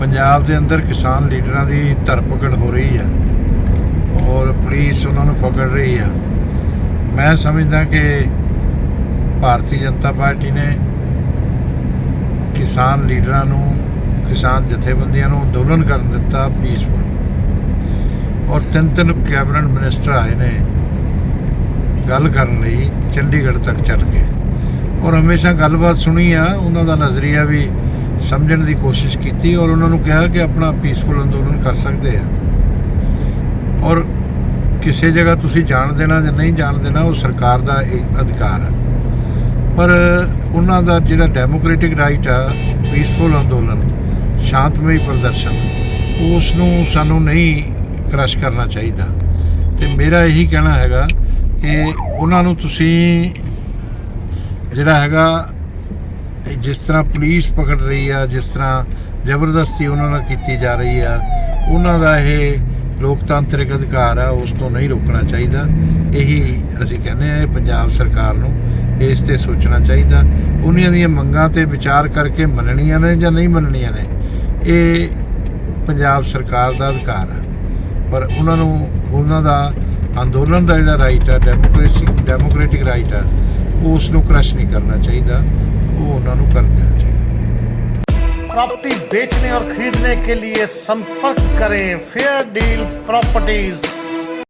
ਪੰਜਾਬ ਦੇ ਅੰਦਰ ਕਿਸਾਨ ਲੀਡਰਾਂ ਦੀ ਧਰਪਕੜ ਹੋ ਰਹੀ ਹੈ ਔਰ ਪੁਲਿਸ ਉਹਨਾਂ ਨੂੰ ਪਕੜ ਰਹੀ ਹੈ। ਮੈਂ ਸਮਝਦਾ ਕਿ ਭਾਰਤੀ ਜਨਤਾ ਪਾਰਟੀ ਨੇ ਕਿਸਾਨ ਲੀਡਰਾਂ ਨੂੰ, ਕਿਸਾਨ ਜਥੇਬੰਦੀਆਂ ਨੂੰ ਅੰਦੋਲਨ ਕਰਨ ਦਿੱਤਾ ਪੀਸਫੁਲ ਔਰ ਤਿੰਨ ਤਿੰਨ ਕੈਬਨਿਟ ਮਿਨਿਸਟਰ ਆਏ ਨੇ ਗੱਲ ਕਰਨ ਲਈ ਚੰਡੀਗੜ੍ਹ ਤੱਕ ਚੱਲ ਕੇ। ਔਰ ਹਮੇਸ਼ਾ ਗੱਲਬਾਤ ਸੁਣੀ ਆ, ਉਹਨਾਂ ਦਾ ਨਜ਼ਰੀਆ ਵੀ ਸਮਝਣ ਦੀ ਕੋਸ਼ਿਸ਼ ਕੀਤੀ ਔਰ ਉਹਨਾਂ ਨੂੰ ਕਿਹਾ ਕਿ ਆਪਣਾ ਪੀਸਫੁਲ ਅੰਦੋਲਨ ਕਰ ਸਕਦੇ ਆ। ਔਰ ਕਿਸੇ ਜਗ੍ਹਾ ਤੁਸੀਂ ਜਾਣ ਦੇਣਾ ਜਾਂ ਨਹੀਂ ਜਾਣ ਦੇਣਾ, ਉਹ ਸਰਕਾਰ ਦਾ ਇੱਕ ਅਧਿਕਾਰ ਹੈ ਪਰ ਉਹਨਾਂ ਦਾ ਜਿਹੜਾ ਡੈਮੋਕ੍ਰੈਟਿਕ ਰਾਈਟ ਆ ਪੀਸਫੁਲ ਅੰਦੋਲਨ, ਸ਼ਾਂਤਮਈ ਪ੍ਰਦਰਸ਼ਨ ਉਸ ਨੂੰ ਸਾਨੂੰ ਨਹੀਂ ਕ੍ਰਸ਼ ਕਰਨਾ ਚਾਹੀਦਾ। ਤੇ ਮੇਰਾ ਇਹੀ ਕਹਿਣਾ ਹੈਗਾ ਕਿ ਉਹਨਾਂ ਨੂੰ ਤੁਸੀਂ ਜਿਹੜਾ ਹੈਗਾ ਜਿਸ ਤਰ੍ਹਾਂ ਪੁਲਿਸ ਪਕੜ ਰਹੀ ਆ, ਜਿਸ ਤਰ੍ਹਾਂ ਜ਼ਬਰਦਸਤੀ ਉਹਨਾਂ ਨਾਲ ਕੀਤੀ ਜਾ ਰਹੀ ਆ, ਉਹਨਾਂ ਦਾ ਇਹ ਲੋਕਤਾਂਤਰਿਕ ਅਧਿਕਾਰ ਆ, ਉਸ ਤੋਂ ਨਹੀਂ ਰੋਕਣਾ ਚਾਹੀਦਾ। ਇਹੀ ਅਸੀਂ ਕਹਿੰਦੇ ਆ, ਇਹ ਪੰਜਾਬ ਸਰਕਾਰ ਨੂੰ ਇਸ ਤੇ ਸੋਚਣਾ ਚਾਹੀਦਾ। ਉਹਨਾਂ ਦੀਆਂ ਮੰਗਾਂ ਤੇ ਵਿਚਾਰ ਕਰਕੇ ਮੰਨਣੀਆਂ ਨੇ ਜਾਂ ਨਹੀਂ ਮੰਨਣੀਆਂ ਨੇ, ਇਹ ਪੰਜਾਬ ਸਰਕਾਰ ਦਾ ਅਧਿਕਾਰ ਆ। ਪਰ ਉਹਨਾਂ ਨੂੰ, ਉਹਨਾਂ ਦਾ ਅੰਦੋਲਨ ਦਾ ਜਿਹੜਾ ਰਾਈਟ ਆ ਡੈਮੋਕ੍ਰੇਸੀ ਡੈਮੋਕ੍ਰੈਟਿਕ ਰਾਈਟ ਆ, ਉਸ ਨੂੰ ਕ੍ਰਸ਼ ਨਹੀਂ ਕਰਨਾ ਚਾਹੀਦਾ। ਉਹ ਉਹਨਾਂ ਨੂੰ ਕਰ ਦੇਣਾ ਚਾਹੀਦਾ प्रॉपर्टी बेचने और खरीदने के लिए संपर्क करें फेयर डील प्रॉपर्टीज